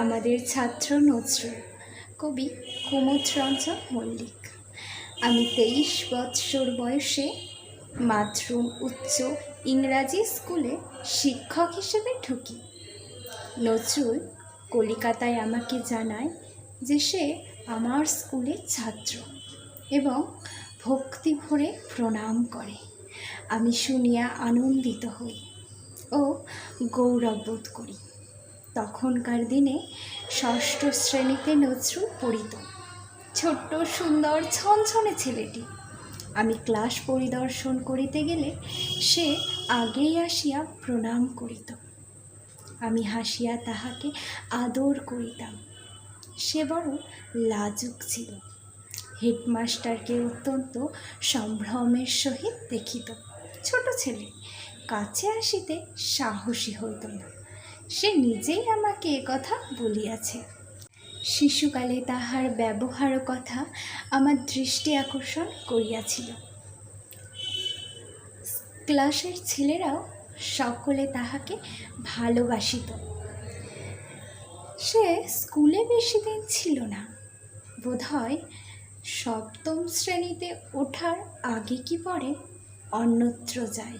আমাদের ছাত্র নজরুল, কবি কুমুদ রঞ্জন মল্লিক। আমি তেইশ বৎসর বয়সে মাতরুম উচ্চ ইংরাজি স্কুলে শিক্ষক হিসেবে ঢুকি। নজরুল কলিকাতায় আমাকে জানায় যে সে আমার স্কুলের ছাত্র এবং ভক্তি ভরে প্রণাম করে। আমি শুনিয়া আনন্দিত হই ও গৌরব বোধ করি। তখনকার দিনে ষষ্ঠ শ্রেণীতে নজরুল পড়িত। ছোট্ট, সুন্দর, ছনছনে ছেলেটি। আমি ক্লাস পরিদর্শন করিতে গেলে সে আগেই আসিয়া প্রণাম করিত। আমি হাসিয়া তাহাকে আদর করিতাম। সে বড় লাজুক ছিল। হেডমাস্টারকে অত্যন্ত সম্ভ্রমের সহিত দেখিত। ছোট ছেলে, কাছে আসিতে সাহসী হইত না। সে নিজেই আমাকে কথা বলিয়াছে। শিশুকালে তাহার ব্যবহার কথা আমার দৃষ্টি আকর্ষণ করিয়াছিল। ক্লাসের ছেলেরাও সকলে তাহাকে ভালোবাসিত। সে স্কুলে বেশি দিন ছিল না। বোধহয় সপ্তম শ্রেণীতে ওঠার আগে কি পরে অন্যত্র যায়।